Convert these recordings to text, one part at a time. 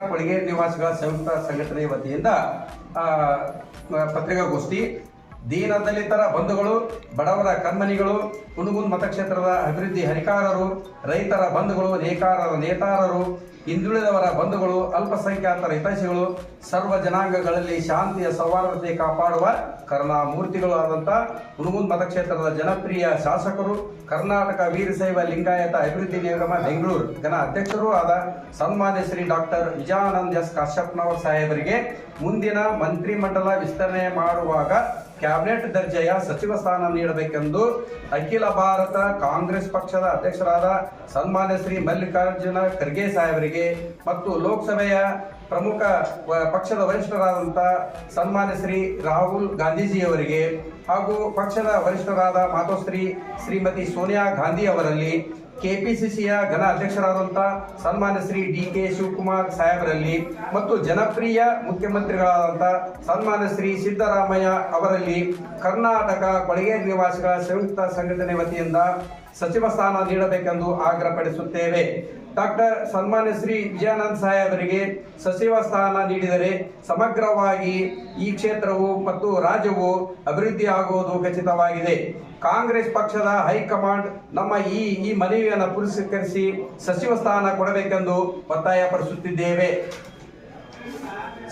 ಕೊಳಗೇರಿ ನಿವಾಸಿಗಳ ಸಂಯುಕ್ತ ಸಂಘಟನೆ ವತಿಯಿಂದ ಪತ್ರಿಕಾಗೋಷ್ಠಿ ದೀನ ದಲಿತರ ಬಂಧುಗಳು, ಬಡವರ ಕಣ್ಮನಿಗಳು ಕುಣಗುಂದ್ ಮತಕ್ಷೇತ್ರದ ಅಭಿವೃದ್ಧಿ ಹರಿಕಾರರು, ರೈತರ ಬಂಧುಗಳು ನೇಕಾರರ ನೇತಾರರು, ಹಿಂದುಳಿದವರ ಬಂಧುಗಳು ಅಲ್ಪಸಂಖ್ಯಾತರ ಹಿತೈಷಿಗಳು, ಸರ್ವ ಜನಾಂಗಗಳಲ್ಲಿ ಶಾಂತಿಯ ಸೌಹಾರ್ದತೆ ಕಾಪಾಡುವ ಕರುಣಾಮೂರ್ತಿಗಳು ಆದಂಥ ಹುಣಗುನ್ ಮತಕ್ಷೇತ್ರದ ಜನಪ್ರಿಯ ಶಾಸಕರು, ಕರ್ನಾಟಕ ವೀರಶೈವ ಲಿಂಗಾಯತ ಅಭಿವೃದ್ಧಿ ನಿಗಮ ಬೆಂಗಳೂರು. ಜನ ಅಧ್ಯಕ್ಷರೂ ಆದ ಸನ್ಮಾನ್ಯ ಶ್ರೀ ಡಾಕ್ಟರ್ ವಿಜಯಾನಂದ್ ಎಸ್ ಕಾಶ್ಯಪ್ನವರ್ ಸಾಹೇಬರಿಗೆ ಮುಂದಿನ ಮಂತ್ರಿಮಂಡಲ ವಿಸ್ತರಣೆ ಮಾಡುವಾಗ ಕ್ಯಾಬಿನೆಟ್ ದರ್ಜೆಯ ಸಚಿವ ಸ್ಥಾನ ನೀಡಬೇಕೆಂದು ಅಖಿಲ ಭಾರತ ಕಾಂಗ್ರೆಸ್ ಪಕ್ಷದ ಅಧ್ಯಕ್ಷರಾದ ಸನ್ಮಾನ್ಯ ಶ್ರೀ ಮಲ್ಲಿಕಾರ್ಜುನ ಖರ್ಗೆ ಸಾಹೇಬರಿಗೆ ಮತ್ತು ಲೋಕಸಭೆಯ ಪ್ರಮುಖ ಪಕ್ಷದ ವರಿಷ್ಠರಾದಂಥ ಸನ್ಮಾನ್ಯ ಶ್ರೀ ರಾಹುಲ್ ಗಾಂಧೀಜಿಯವರಿಗೆ ಹಾಗೂ ಪಕ್ಷದ ವರಿಷ್ಠರಾದ ಮಾತೋಶ್ರೀ ಶ್ರೀಮತಿ ಸೋನಿಯಾ ಗಾಂಧಿ ಅವರಲ್ಲಿ ಕೆಪಿಸಿಸಿಯ ಘನ ಅಧ್ಯಕ್ಷರಾದಂಥ ಸನ್ಮಾನ್ಯ ಶ್ರೀ ಡಿ ಕೆ ಶಿವಕುಮಾರ್ ಸಾಹೇಬರಲ್ಲಿ ಮತ್ತು ಜನಪ್ರಿಯ ಮುಖ್ಯಮಂತ್ರಿಗಳಾದಂಥ ಸನ್ಮಾನ್ಯ ಶ್ರೀ ಸಿದ್ದರಾಮಯ್ಯ ಅವರಲ್ಲಿ ಕರ್ನಾಟಕ ಕೊಳಗೇರಿ ನಿವಾಸಿಗಳ ಸಂಯುಕ್ತ ಸಂಘಟನೆ ವತಿಯಿಂದ ಸಚಿವ ಸ್ಥಾನ ನೀಡಬೇಕೆಂದು ಆಗ್ರಹಪಡಿಸುತ್ತೇವೆ. ಡಾಕ್ಟರ್ ಸನ್ಮಾನ್ಯ ಶ್ರೀ ವಿಜಯಾನಂದ್ ಸಾಹೇಬರಿಗೆ ಸಚಿವ ಸ್ಥಾನ ನೀಡಿದರೆ ಸಮಗ್ರವಾಗಿ ಈ ಕ್ಷೇತ್ರವು ಮತ್ತು ರಾಜ್ಯವು ಅಭಿವೃದ್ಧಿ ಆಗುವುದು ಖಚಿತವಾಗಿದೆ. ಕಾಂಗ್ರೆಸ್ ಪಕ್ಷದ ಹೈಕಮಾಂಡ್ ನಮ್ಮ ಈ ಈ ಮನವಿಯನ್ನು ಪುರಸ್ಕರಿಸಿ ಸಚಿವ ಸ್ಥಾನ ಕೊಡಬೇಕೆಂದು ಒತ್ತಾಯಪಡಿಸುತ್ತಿದ್ದೇವೆ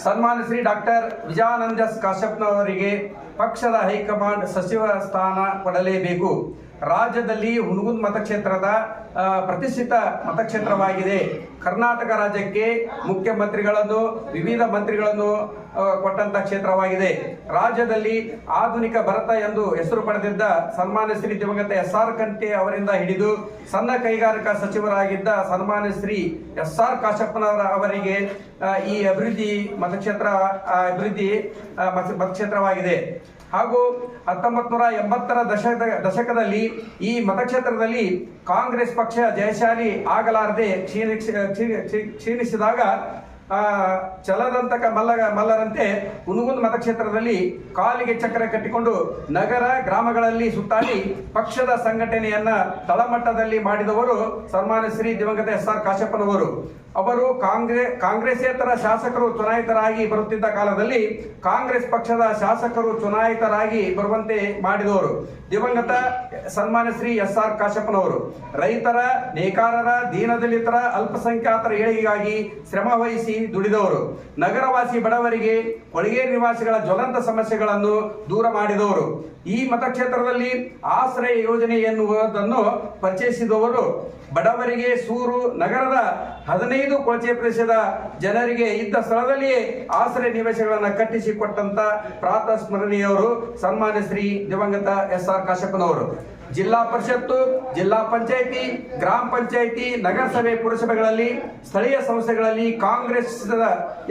ಸನ್ಮಾನ್ಯ ಶ್ರೀ ಡಾಕ್ಟರ್ ವಿಜಯಾನಂದ ಕಾಶ್ಯಪ್ನವರಿಗೆ ಪಕ್ಷದ ಹೈಕಮಾಂಡ್ ಸಚಿವ ಸ್ಥಾನ ಕೊಡಲೇಬೇಕು. ರಾಜ್ಯದಲ್ಲಿ ಹುಣಗುಂದ್ ಮತಕ್ಷೇತ್ರದ ಪ್ರತಿಷ್ಠಿತ ಮತಕ್ಷೇತ್ರವಾಗಿದೆ. ಕರ್ನಾಟಕ ರಾಜ್ಯಕ್ಕೆ ಮುಖ್ಯಮಂತ್ರಿಗಳನ್ನು, ವಿವಿಧ ಮಂತ್ರಿಗಳನ್ನು ಕೊಟ್ಟಂತ ಕ್ಷೇತ್ರವಾಗಿದೆ. ರಾಜ್ಯದಲ್ಲಿ ಆಧುನಿಕ ಭರತ ಎಂದು ಹೆಸರು ಪಡೆದಿದ್ದ ಸನ್ಮಾನ್ಯ ಶ್ರೀ ದಿವಂಗತ ಎಸ್ ಆರ್ ಕಂಠೆ ಅವರಿಂದ ಹಿಡಿದು ಸಣ್ಣ ಕೈಗಾರಿಕಾ ಸಚಿವರಾಗಿದ್ದ ಸನ್ಮಾನ್ಯ ಶ್ರೀ ಎಸ್ ಆರ್ ಕಾಶಪ್ಪನವರ ಅವರಿಗೆ ಈ ಅಭಿವೃದ್ಧಿ ಮತಕ್ಷೇತ್ರ ಅಭಿವೃದ್ಧಿ ಮತಕ್ಷೇತ್ರವಾಗಿದೆ. ಹಾಗೂ ಹತ್ತೊಂಬತ್ ನೂರ ಎಂಬತ್ತರ ದಶಕದ ದಶಕದಲ್ಲಿ ಈ ಮತಕ್ಷೇತ್ರದಲ್ಲಿ ಕಾಂಗ್ರೆಸ್ ಪಕ್ಷ ಜಯಶಾಲಿ ಆಗಲಾರದೆ ಕ್ಷೀಣಿಸಿ, ಕ್ಷೀ- ಕ್ಷೀ- ಕ್ಷೀಣಿಸಿದಾಗ ಚಲದಂತಕ ಮಲ್ಲ ಮಲ್ಲರಂತೆ ಹುನಗುಂದ್ ಮತಕ್ಷೇತ್ರದಲ್ಲಿ ಕಾಲಿಗೆ ಚಕ್ರ ಕಟ್ಟಿಕೊಂಡು ನಗರ ಗ್ರಾಮಗಳಲ್ಲಿ ಸುತ್ತಾಡಿ ಪಕ್ಷದ ಸಂಘಟನೆಯನ್ನ ತಳಮಟ್ಟದಲ್ಲಿ ಮಾಡಿದವರು ಸನ್ಮಾನ್ಯ ಶ್ರೀ ದಿವಂಗತ ಎಸ್ ಆರ್ ಕಾಶಪ್ಪನವರು ಅವರು ಕಾಂಗ್ರೆಸ್ ಕಾಂಗ್ರೆಸ್ಯೇತರ ಶಾಸಕರು ಚುನಾಯಿತರಾಗಿ ಬರುತ್ತಿದ್ದ ಕಾಲದಲ್ಲಿ ಕಾಂಗ್ರೆಸ್ ಪಕ್ಷದ ಶಾಸಕರು ಚುನಾಯಿತರಾಗಿ ಬರುವಂತೆ ಮಾಡಿದವರು. ದಿವಂಗತ ಸನ್ಮಾನ್ಯ ಶ್ರೀ ಎಸ್ ಆರ್ ಕಾಶಪ್ಪನವರು ರೈತರ, ನೇಕಾರರ, ದೀನದಲಿತರ, ಅಲ್ಪಸಂಖ್ಯಾತರ ಏಳಿಗೆಗಾಗಿ ಶ್ರಮ ವಹಿಸಿ ದುಡಿದವರು. ನಗರವಾಸಿ ಬಡವರಿಗೆ ಕೊಳಗೇರಿ ನಿವಾಸಿಗಳ ಜ್ವಲಂತ ಸಮಸ್ಯೆಗಳನ್ನು ದೂರ ಮಾಡಿದವರು. ಈ ಮತಕ್ಷೇತ್ರದಲ್ಲಿ ಆಶ್ರಯ ಯೋಜನೆ ಎನ್ನುವುದನ್ನು ಪರಿಚಯಿಸಿದವರು. ಬಡವರಿಗೆ ಸೂರು ನಗರದ ಹದಿನೈದು ಕೊಳಚೆ ಪ್ರದೇಶದ ಜನರಿಗೆ ಇದ್ದ ಸ್ಥಳದಲ್ಲಿಯೇ ಆಶ್ರಯ ನಿವೇಶಗಳನ್ನು ಕಟ್ಟಿಸಿಕೊಟ್ಟಂತ ಪ್ರಾತ ಸ್ಮರಣೀಯವರು ಸನ್ಮಾನ್ಯ ಶ್ರೀ ದಿವಂಗತ ಎಸ್ ಆರ್ ಕಾಶಪ್ಪನವರು. ಜಿಲ್ಲಾ ಪರಿಷತ್ತು, ಜಿಲ್ಲಾ ಪಂಚಾಯಿತಿ, ಗ್ರಾಮ ಪಂಚಾಯಿತಿ, ನಗರಸಭೆ, ಪುರಸಭೆಗಳಲ್ಲಿ, ಸ್ಥಳೀಯ ಸಂಸ್ಥೆಗಳಲ್ಲಿ ಕಾಂಗ್ರೆಸ್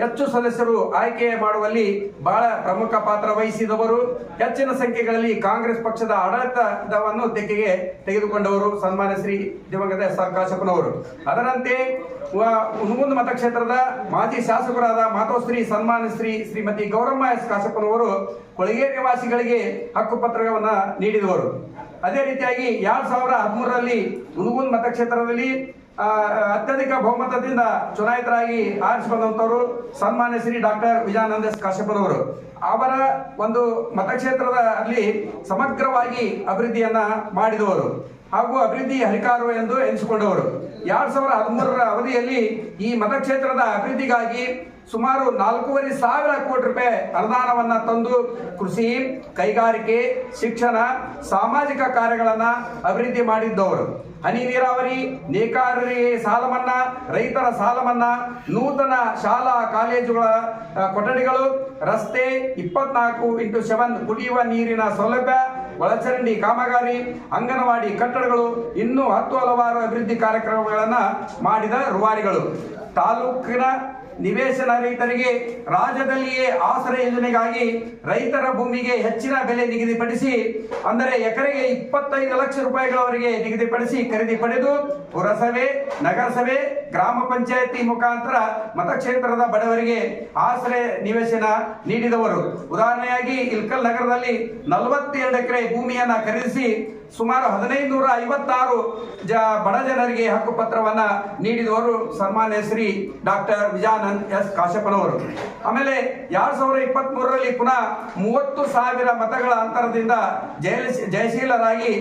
ಹೆಚ್ಚು ಸದಸ್ಯರು ಆಯ್ಕೆ ಮಾಡುವಲ್ಲಿ ಬಹಳ ಪ್ರಮುಖ ಪಾತ್ರ ವಹಿಸಿದವರು. ಹೆಚ್ಚಿನ ಸಂಖ್ಯೆಗಳಲ್ಲಿ ಕಾಂಗ್ರೆಸ್ ಪಕ್ಷದ ಆಡಳಿತವನ್ನು ತೆಕ್ಕೆಗೆ ತೆಗೆದುಕೊಂಡವರು ಸನ್ಮಾನ್ಯ ಶ್ರೀ ದಿವಂಗತ ಎಸ್ ಆರ್ ಕಾಶಪ್ಪನವರು ಅದರಂತೆ ಹುನಗುಂದ ಮತಕ್ಷೇತ್ರದ ಮಾಜಿ ಶಾಸಕರಾದ ಮಾತೋಶ್ರೀ ಸನ್ಮಾನ ಶ್ರೀ ಶ್ರೀಮತಿ ಗೌರಮ್ಮ ಎಸ್ ಕಾಶಪ್ಪನವರು ಕೊಳಗೇರಿ ನಿವಾಸಿಗಳಿಗೆ ಹಕ್ಕುಪತ್ರವನ್ನ ನೀಡಿದವರು. ಅದೇ ರೀತಿಯಾಗಿ ಎರಡ್ ಸಾವಿರದ ಹದಿಮೂರರಲ್ಲಿ ಹುನಗುಂದ ಮತಕ್ಷೇತ್ರದಲ್ಲಿ ಅತ್ಯಧಿಕ ಬಹುಮತದಿಂದ ಚುನಾಯಿತರಾಗಿ ಆರಿಸಿ ಬಂದಂತವರು ಸನ್ಮಾನ್ಯ ಶ್ರೀ ಡಾಕ್ಟರ್ ವಿಜಯಾನಂದ ಎಸ್ ಕಾಶ್ಯಪನವರು ಅವರ ಒಂದು ಮತಕ್ಷೇತ್ರದ ಅಲ್ಲಿ ಸಮಗ್ರವಾಗಿ ಅಭಿವೃದ್ಧಿಯನ್ನ ಮಾಡಿದವರು. ಹಾಗೂ ಅಭಿವೃದ್ಧಿ ಹರಿಕಾರು ಎಂದು ಎನಿಸಿಕೊಂಡವರು. ಎರಡ್ ಸಾವಿರದ ಹದಿಮೂರರ ಅವಧಿಯಲ್ಲಿ ಈ ಮತಕ್ಷೇತ್ರದ ಅಭಿವೃದ್ಧಿಗಾಗಿ ಸುಮಾರು ನಾಲ್ಕೂವರೆ ಸಾವಿರ ಕೋಟಿ ರೂಪಾಯಿ ಅನುದಾನವನ್ನು ತಂದು ಕೃಷಿ, ಕೈಗಾರಿಕೆ, ಶಿಕ್ಷಣ, ಸಾಮಾಜಿಕ ಕಾರ್ಯಗಳನ್ನ ಅಭಿವೃದ್ಧಿ ಮಾಡಿದ್ದವರು. ಹನಿ ನೀರಾವರಿ, ನೇಕಾರರಿಗೆ ಸಾಲ ಮನ್ನಾ ರೈತರ ಸಾಲ ಮನ್ನಾ ನೂತನ ಶಾಲಾ, ಕಾಲೇಜುಗಳ ಕೊಠಡಿಗಳು, ರಸ್ತೆ ಇಪ್ಪತ್ನಾಲ್ಕು ಇಂಟು ಸೆವೆನ್ ಕುಡಿಯುವ ನೀರಿನ ಸೌಲಭ್ಯ ಒಳಚರಂಡಿ ಕಾಮಗಾರಿ ಅಂಗನವಾಡಿ ಕಟ್ಟಡಗಳು ಇನ್ನೂ ಹತ್ತು ಹಲವಾರು ಅಭಿವೃದ್ಧಿ ಕಾರ್ಯಕ್ರಮಗಳನ್ನು ಮಾಡಿದ ರೂವಾರಿಗಳು. ತಾಲೂಕಿನ ನಿವೇಶನ ರೈತರಿಗೆ ರಾಜ್ಯದಲ್ಲಿಯೇ ಆಸರೆ ಯೋಜನೆಗಾಗಿ ರೈತರ ಭೂಮಿಗೆ ಹೆಚ್ಚಿನ ಬೆಲೆ ನಿಗದಿಪಡಿಸಿ, ಅಂದರೆ ಎಕರೆಗೆ ಇಪ್ಪತ್ತೈದು ಲಕ್ಷ ರೂಪಾಯಿಗಳವರೆಗೆ ನಿಗದಿಪಡಿಸಿ ಖರೀದಿ ಪಡೆದು, ಪುರಸಭೆ, ನಗರಸಭೆ, ಗ್ರಾಮ ಪಂಚಾಯತಿ ಮುಖಾಂತರ ಮತಕ್ಷೇತ್ರದ ಬಡವರಿಗೆ ಆಸರೆ ನಿವೇಶನ ನೀಡಿದವರು. ಉದಾಹರಣೆಯಾಗಿ ಇಲ್ಕಲ್ ನಗರದಲ್ಲಿ ನಲವತ್ತೆರಡು ಎಕರೆ ಭೂಮಿಯನ್ನ ಖರೀದಿಸಿ ಸುಮಾರು ಹದಿನೈದುನೂರ ಐವತ್ತಾರು ಜ ಬಡ ಜನರಿಗೆ ಹಕ್ಕುಪತ್ರವನ್ನ ನೀಡಿದವರು ಸನ್ಮಾನ್ಯ ಶ್ರೀ ಡಾಕ್ಟರ್ ವಿಜಾನಂದ್ ಎಸ್ ಕಾಶಪ್ಪನವರು. ಆಮೇಲೆ ಎರಡ್ ಸಾವಿರದ ಇಪ್ಪತ್ತ್ ಮೂರರಲ್ಲಿ ಪುನಃ ಮೂವತ್ತು ಸಾವಿರ ಮತಗಳ ಅಂತರದಿಂದ ಜಯಲ ಜಯಶೀಲರಾಗಿ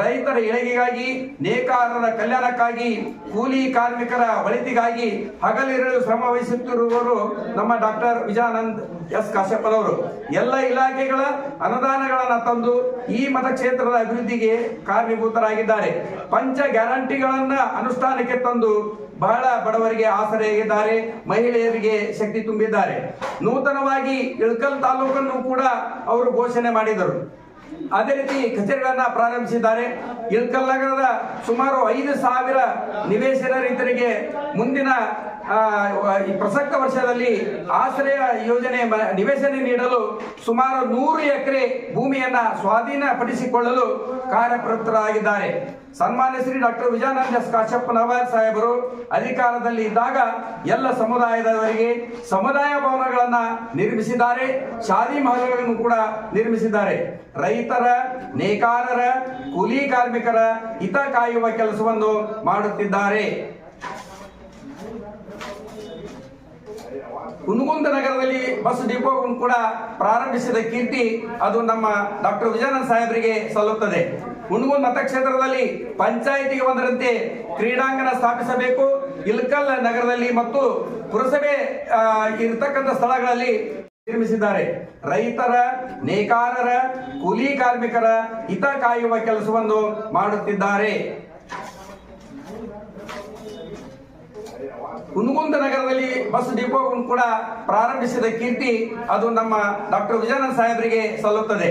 ರೈತರ ಏಳಿಗೆಗಾಗಿ ನೇಕಾರರ ಕಲ್ಯಾಣಕ್ಕಾಗಿ, ಕೂಲಿ ಕಾರ್ಮಿಕರ ಒಳಿತಿಗಾಗಿ ಹಗಲಿರಲು ಶ್ರಮ ವಹಿಸುತ್ತಿರುವವರು ನಮ್ಮ ಡಾಕ್ಟರ್ ವಿಜಾನಂದ್ ಎಸ್ ಕಾಶ್ಯಪ್ಪನವರು ಎಲ್ಲ ಇಲಾಖೆಗಳ ಅನುದಾನಗಳನ್ನು ತಂದು ಈ ಮತಕ್ಷೇತ್ರದ ಅಭಿವೃದ್ಧಿಗೆ ಕಾರಣೀಭೂತರಾಗಿದ್ದಾರೆ ಪಂಚ ಗ್ಯಾರಂಟಿಗಳನ್ನ ಅನುಷ್ಠಾನಕ್ಕೆ ತಂದು ಬಹಳ ಬಡವರಿಗೆ ಆಸರೆಯಾಗಿದ್ದಾರೆ, ಮಹಿಳೆಯರಿಗೆ ಶಕ್ತಿ ತುಂಬಿದ್ದಾರೆ. ನೂತನವಾಗಿ ಇಳಕಲ್ ತಾಲೂಕನ್ನು ಕೂಡ ಅವರು ಘೋಷಣೆ ಮಾಡಿದರು. ಅದೇ ರೀತಿ ಕಚೇರಿಗಳನ್ನ ಪ್ರಾರಂಭಿಸಿದ್ದಾರೆ. ಇಳಕಲ್ ನಗರದ ಸುಮಾರು ಐದು ಸಾವಿರ ನಿವೇಶನ ರೈತರಿಗೆ ಮುಂದಿನ ಈ ಪ್ರಸಕ್ತ ವರ್ಷದಲ್ಲಿ ಆಶ್ರಯ ಯೋಜನೆ ನಿವೇಶನ ನೀಡಲು ಸುಮಾರು ನೂರು ಎಕರೆ ಭೂಮಿಯನ್ನ ಸ್ವಾಧೀನಪಡಿಸಿಕೊಳ್ಳಲು ಕಾರ್ಯಪ್ರವೃತ್ತರಾಗಿದ್ದಾರೆ. ಸನ್ಮಾನ್ಯ ಶ್ರೀ ಡಾಕ್ಟರ್ ವಿಜಯಾನಂದ ಕಾಶ್ಯಪ್ಪನವರ್ ಸಾಹೇಬರು ಅಧಿಕಾರದಲ್ಲಿ ಇದ್ದಾಗ ಎಲ್ಲ ಸಮುದಾಯದವರಿಗೆ ಸಮುದಾಯ ಭವನಗಳನ್ನ ನಿರ್ಮಿಸಿದ್ದಾರೆ. ಶಾದಿ ಮಹಲ್ಗಳನ್ನು ಕೂಡ ನಿರ್ಮಿಸಿದ್ದಾರೆ. ರೈತರ ನೇಕಾರರ, ಕೂಲಿ ಕಾರ್ಮಿಕರ ಹಿತ ಕಾಯುವ ಕೆಲಸವನ್ನು ಮಾಡುತ್ತಿದ್ದಾರೆ. ಕುನಗುಂದ ನಗರದಲ್ಲಿ ಬಸ್ ಡಿಪೋವನ್ನು ಕೂಡ ಪ್ರಾರಂಭಿಸಿದ ಕೀರ್ತಿ ಅದು ನಮ್ಮ ಡಾಕ್ಟರ್ ವಿಜಯನಂದ ಸಾಹೇಬರಿಗೆ ಸಲ್ಲುತ್ತದೆ. ಕುನಗುಂದ ಮತಕ್ಷೇತ್ರದಲ್ಲಿ ಪಂಚಾಯಿತಿಗೆ ಒಂದರಂತೆ ಕ್ರೀಡಾಂಗಣ ಸ್ಥಾಪಿಸಬೇಕು. ಇಲ್ಕಲ್ ನಗರದಲ್ಲಿ ಮತ್ತು ಪುರಸಭೆ ಇರತಕ್ಕಂಥ ಸ್ಥಳಗಳಲ್ಲಿ ನಿರ್ಮಿಸಿದ್ದಾರೆ. ರೈತರ, ನೇಕಾರರ, ಕೂಲಿ ಕಾರ್ಮಿಕರ ಹಿತ ಕಾಯುವ ಕೆಲಸವನ್ನು ಮಾಡುತ್ತಿದ್ದಾರೆ. ಕುನಗುಂದ ನಗರದಲ್ಲಿ ಬಸ್ ಡಿಪೋವನ್ನು ಕೂಡ ಪ್ರಾರಂಭಿಸಿದ ಕೀರ್ತಿ ಅದು ನಮ್ಮ ಡಾಕ್ಟರ್ ವಿಜಯನ ಸಾಹೇಬರಿಗೆ ಸಲ್ಲುತ್ತದೆ.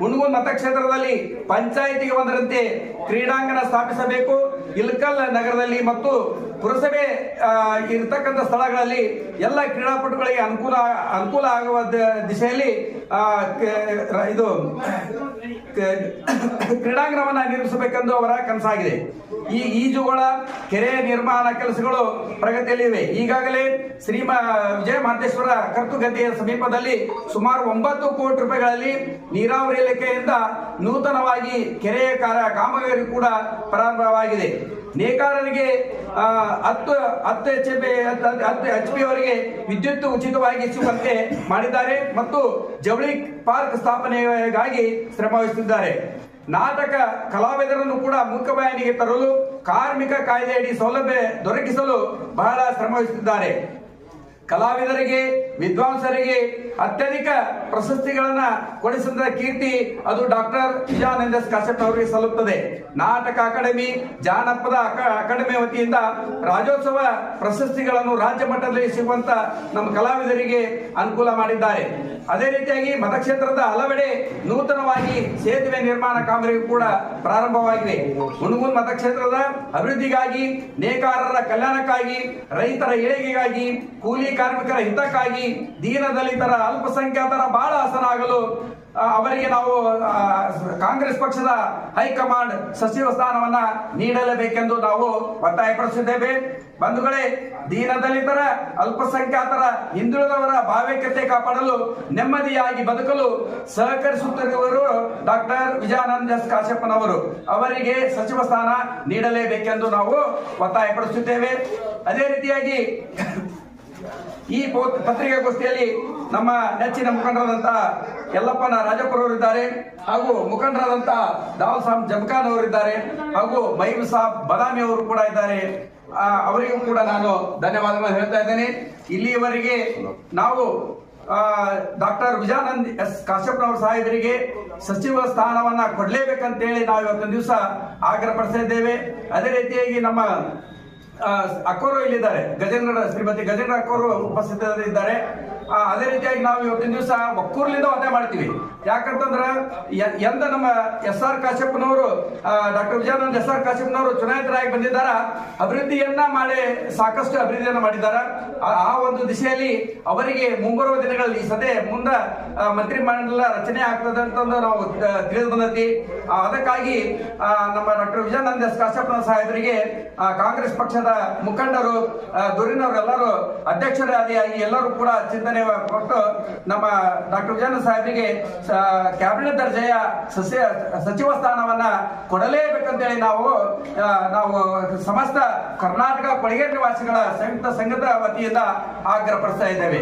ಹುನಗುಂದ ಮತಕ್ಷೇತ್ರದಲ್ಲಿ ಪಂಚಾಯಿತಿಗೆ ಬಂದರಂತೆ ಕ್ರೀಡಾಂಗಣ ಸ್ಥಾಪಿಸಬೇಕು. ಇಲ್ಕಲ್ ನಗರದಲ್ಲಿ ಮತ್ತು ಪುರಸಭೆ ಇರ್ತಕ್ಕಂಥ ಸ್ಥಳಗಳಲ್ಲಿ ಎಲ್ಲ ಕ್ರೀಡಾಪಟುಗಳಿಗೆ ಅನುಕೂಲ ಅನುಕೂಲ ಆಗುವ ದಿಶೆಯಲ್ಲಿ ಇದು ಕ್ರೀಡಾಂಗಣವನ್ನು ಕ್ರೀಡಾಂಗಣವನ್ನ ನಿರ್ಮಿಸಬೇಕೆಂದು ಅವರ ಕನಸಾಗಿದೆ. ಈ ಈಜುಗಳ ಕೆರೆ ನಿರ್ಮಾಣ ಕೆಲಸಗಳು ಪ್ರಗತಿಯಲ್ಲಿವೆ ಈಗಾಗಲೇ ಶ್ರೀಮ, ವಿಜಯ ಮಹಂತೇಶ್ವರ ಕರ್ತುಗದ್ದೆಯ ಸಮೀಪದಲ್ಲಿ ಸುಮಾರು ಒಂಬತ್ತು ಕೋಟಿ ರೂಪಾಯಿಗಳಲ್ಲಿ ನೀರಾವರಿ ಇಲಾಖೆಯಿಂದ ನೂತನವಾಗಿ ಕೆರೆಯ ಕಾರ್ಯ ಕಾಮಗಾರಿ ಕೂಡ ಪ್ರಾರಂಭವಾಗಿದೆ. ನೇಕಾರರಿಗೆ ಹತ್ತು ಹತ್ತು ಎಚ್ ಪಿ ಹತ್ತು ಎಚ್ ಪಿ ಅವರಿಗೆ ವಿದ್ಯುತ್ ಉಚಿತವಾಗಿ ಸಿಗುವಂತೆ ಮಾಡಿದ್ದಾರೆ ಮತ್ತು ಜವಳಿ ಪಾರ್ಕ್ ಸ್ಥಾಪನೆಗಾಗಿ ಶ್ರಮ ವಹಿಸುತ್ತಿದ್ದಾರೆ. ನಾಟಕ ಕಲಾವಿದರನ್ನು ಕೂಡ ಮುಖ್ಯವಾಹಿನಿಗೆ ತರಲು ಕಾರ್ಮಿಕ ಕಾಯ್ದೆಯಡಿ ಸೌಲಭ್ಯ ದೊರಕಿಸಲು ಬಹಳ ಶ್ರಮ ವಹಿಸುತ್ತಿದ್ದಾರೆ. ಕಲಾವಿದರಿಗೆ ವಿದ್ವಾಂಸರಿಗೆ ಅತ್ಯಧಿಕ ಪ್ರಶಸ್ತಿಗಳನ್ನ ಕೊಡಿಸಿದ ಕೀರ್ತಿ ಅದು ಡಾಕ್ಟರ್ ವಿಜಯಾನಂದ ಕಾಶ್ಯಪ್ ಅವರಿಗೆ ಸಲ್ಲುತ್ತದೆ. ನಾಟಕ ಅಕಾಡೆಮಿ, ಜಾನಪದ ಅಕ- ಅಕಾಡೆಮಿ ವತಿಯಿಂದ ರಾಜ್ಯೋತ್ಸವ ಪ್ರಶಸ್ತಿಗಳನ್ನು ರಾಜ್ಯ ಮಟ್ಟದಲ್ಲಿ ಸಿಗುವಂತ ನಮ್ಮ ಕಲಾವಿದರಿಗೆ ಅನುಕೂಲ ಮಾಡಿದ್ದಾರೆ. ಅದೇ ರೀತಿಯಾಗಿ ಮತಕ್ಷೇತ್ರದ ಹಲವೆಡೆ ನೂತನವಾಗಿ ಸೇತುವೆ ನಿರ್ಮಾಣ ಕಾಮಗಾರಿ ಕೂಡ ಪ್ರಾರಂಭವಾಗಿದೆ ಹುನಗುಂದ್ ಮತಕ್ಷೇತ್ರದ ಅಭಿವೃದ್ಧಿಗಾಗಿ ನೇಕಾರರ ಕಲ್ಯಾಣಕ್ಕಾಗಿ, ರೈತರ ಏಳಿಗೆಗಾಗಿ, ಕೂಲಿ ಕಾರ್ಮಿಕರ ಹಿತಕ್ಕಾಗಿ ದೀನ ದಲಿತರ ಅಲ್ಪಸಂಖ್ಯಾತರ ಬಹಳ ಹಸನಾಗಲು ಅವರಿಗೆ ನಾವು ಕಾಂಗ್ರೆಸ್ ಪಕ್ಷದ ಹೈಕಮಾಂಡ್ ಸಚಿವ ಸ್ಥಾನವನ್ನ ನೀಡಲೇಬೇಕೆಂದು ನಾವು ಒತ್ತಾಯಪಡಿಸಿದ್ದೇವೆ. ಬಂಧುಗಳೇ ದೀನ ದಲಿತರ ಅಲ್ಪಸಂಖ್ಯಾತರ, ಹಿಂದುಳಿದವರ ಭಾವೈಕ್ಯತೆ ಕಾಪಾಡಲು ನೆಮ್ಮದಿಯಾಗಿ ಬದುಕಲು ಸಹಕರಿಸುತ್ತಿರುವವರು ಡಾಕ್ಟರ್ ವಿಜಯಾನಂದ ಎಸ್ ಕಾಶ್ಯಪ್ಪನವರು ಅವರಿಗೆ ಸಚಿವ ಸ್ಥಾನ ನೀಡಲೇಬೇಕೆಂದು ನಾವು ಒತ್ತಾಯಪಡಿಸುತ್ತೇವೆ. ಅದೇ ರೀತಿಯಾಗಿ ಈ ಪತ್ರಿಕಾಗೋಷ್ಠಿಯಲ್ಲಿ ನಮ್ಮ ನೆಚ್ಚಿನ ಮುಖಂಡರಾದಂತ ಯಲ್ಲಪ್ಪನ ರಾಜಪುರ ಅವರಿದ್ದಾರೆ ಹಾಗೂ ಮುಖಂಡರಾದಂತ ದಾವಲ್ ಸಾಬ್ ಜಮ್ಖಾನ್ ಅವರಿದ್ದಾರೆ ಹಾಗೂ ಮೈಬ್ ಸಾಬ್ ಬದಾಮಿ ಅವರು ಕೂಡ ಇದ್ದಾರೆ. ಅವರಿಗೂ ಕೂಡ ನಾನು ಧನ್ಯವಾದಗಳನ್ನು ಹೇಳ್ತಾ ಇದ್ದೇನೆ. ಇಲ್ಲಿಯವರೆಗೆ ನಾವು ಡಾಕ್ಟರ್ ವಿಜಯಾನಂದ್ ಎಸ್ ಕಾಶ್ಯಪ್ನವರ ಸಾಹೇಬರಿಗೆ ಸಚಿವ ಸ್ಥಾನವನ್ನ ಕೊಡಲೇಬೇಕಂತೇಳಿ ನಾವು ಇವತ್ತೊಂದು ದಿವಸ ಆಗ್ರಹ ಪಡಿಸ್ತಾ ಇದ್ದೇವೆ ಅದೇ ರೀತಿಯಾಗಿ ನಮ್ಮ ಅಕ್ಕೋರು ಇಲ್ಲಿದ್ದಾರೆ. ಗಜೇಂದ್ರ ಶ್ರೀಮತಿ ಗಜೇಂದ್ರ ಅಕ್ಕೋರು ಉಪಸ್ಥಿತರಿದ್ದಾರೆ. ಅದೇ ರೀತಿಯಾಗಿ ನಾವು ಇವತ್ತಿನ ದಿವಸ ಒಕ್ಕೂರ್ಲಿಂದ ಒಂದೇ ಮಾಡ್ತೀವಿ. ಯಾಕಂತಂದ್ರ ಎಂದ ನಮ್ಮ ಎಸ್ ಆರ್ ಕಾಶ್ಯಪ್ಪನವರು ಡಾಕ್ಟರ್ ವಿಜಯಾನಂದ ಎಸ್ ಆರ್ ಕಾಶ್ಯಪ್ಪನವರು ಚುನಾಯಿತರಾಗಿ ಬಂದಿದ್ದಾರ. ಅಭಿವೃದ್ಧಿಯನ್ನ ಮಾಡಿ ಸಾಕಷ್ಟು ಅಭಿವೃದ್ಧಿಯನ್ನ ಮಾಡಿದ್ದಾರೆ. ಆ- ಒಂದು ದಿಶೆಯಲ್ಲಿ ಅವರಿಗೆ ಮುಂಬರುವ ದಿನಗಳಲ್ಲಿ ಈ ಸದ್ಯ ಮುಂದ ಆ, ಮಂತ್ರಿ ಮಂಡಲ ರಚನೆ ಆಗ್ತದೆ ಅಂತಂದು ನಾವು ತಿಳಿದು ಬಂದತಿ. ಅದಕ್ಕಾಗಿ ನಮ್ಮ ಡಾಕ್ಟರ್ ವಿಜಯಾನಂದ ಎಸ್ ಕಾಶ್ಯಪ್ಪನ ಸಾಹೇಬರಿಗೆ ಕಾಂಗ್ರೆಸ್ ಪಕ್ಷದ ಮುಖಂಡರು ದುರಿನವರೆಲ್ಲರೂ ಅಧ್ಯಕ್ಷರಾದಿಯಾಗಿ ಎಲ್ಲರೂ ಕೂಡ ಚಿಂತನೆ ಕೊಟ್ಟು ನಮ್ಮ ಡಾಕ್ಟರ್ ವಿಜಯನ ಸಾಹೇಬರಿಗೆ ಸ- ಕ್ಯಾಬಿನೆಟ್ ದರ್ಜೆಯ ಸಸ್ಯ, ಸಚಿವ ಸ್ಥಾನವನ್ನ ಕೊಡಲೇಬೇಕಂತೇಳಿ ನಾವು ನಾವು ಸಮಸ್ತ ಕರ್ನಾಟಕ ಕೊಳಗೇರಿ ನಿವಾಸಿಗಳ ಸಂಯುಕ್ತ ಸಂಘದ ವತಿಯಿಂದ ಆಗ್ರಹಪಡಿಸ್ತಾ ಇದ್ದೇವೆ.